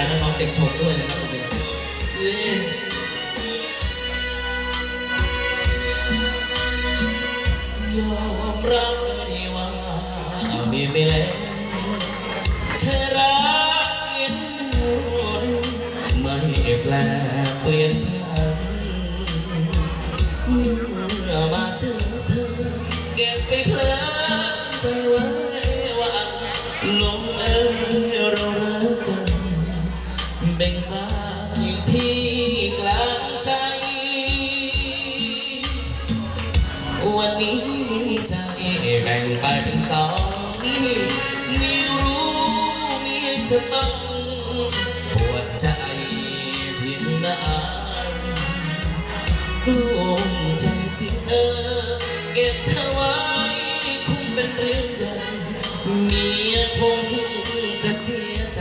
ายน้องๆเด็กชมด้วยนะครับเอ้ยยอมรับเลยว่ามีไปแล้วเธอ อยู่ที่กลางใจ วันนี้ใจแบ่งไปเป็นสองมีรู้มีจะต้องปวดใจเพียงนานกลุ้มใจจริงเออเก็บเธอไว้คงเป็นเรื่องใหญ่เมียคงจะเสียใจ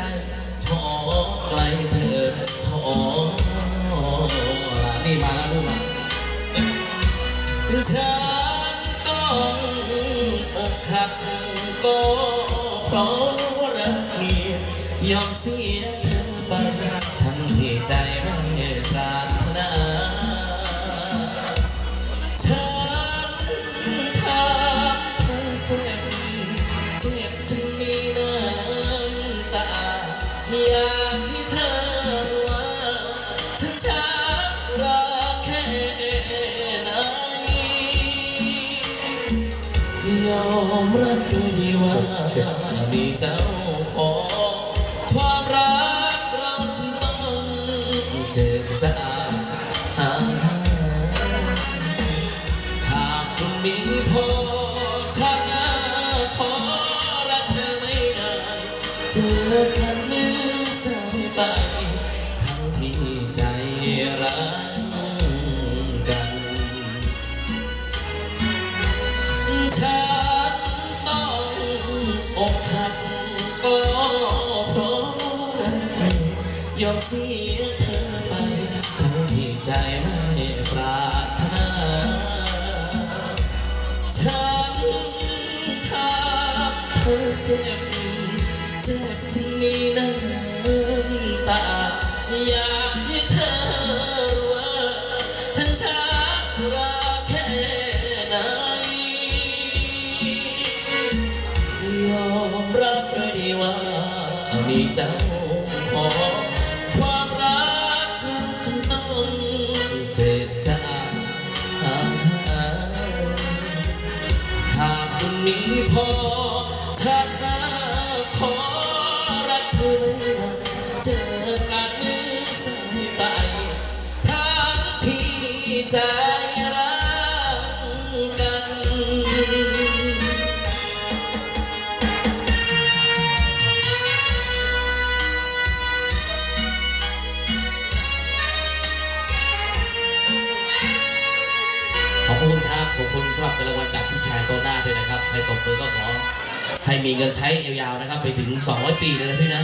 ฉันต้องอกหักก็เพราะรักเมียยอมเสีย ยอมรับด้วยดีว่ามีเจ้าของความรักเราจึงต้องเจอจางห่าหาหากคุณมีพอชาติหน้าขอรักเธอไม่ได้เจอกันมือสายไป เสียเธอไปทั้งที่ใจไม่ปรารถนาฉันทำเธอเจ็บเจ็บที่มีน้ำตาอยากให้เธอรู้ว่าฉันชักรักแค่ไหนยอมรับด้วยดีว่ามีเจ้าของ ขอรักเธอเจอกันมือสายไปทั้งที่ใจรักกัน ขอบคุณครับ ขอบคุณสำหรับเงินรางวัลจากพี่ชายโตหน้าด้วยนะครับ ใครตบมือก็ขอ ให้มีเงินใช้ยาวๆนะครับ ไปถึง 200 ปีเลยนะพี่นะ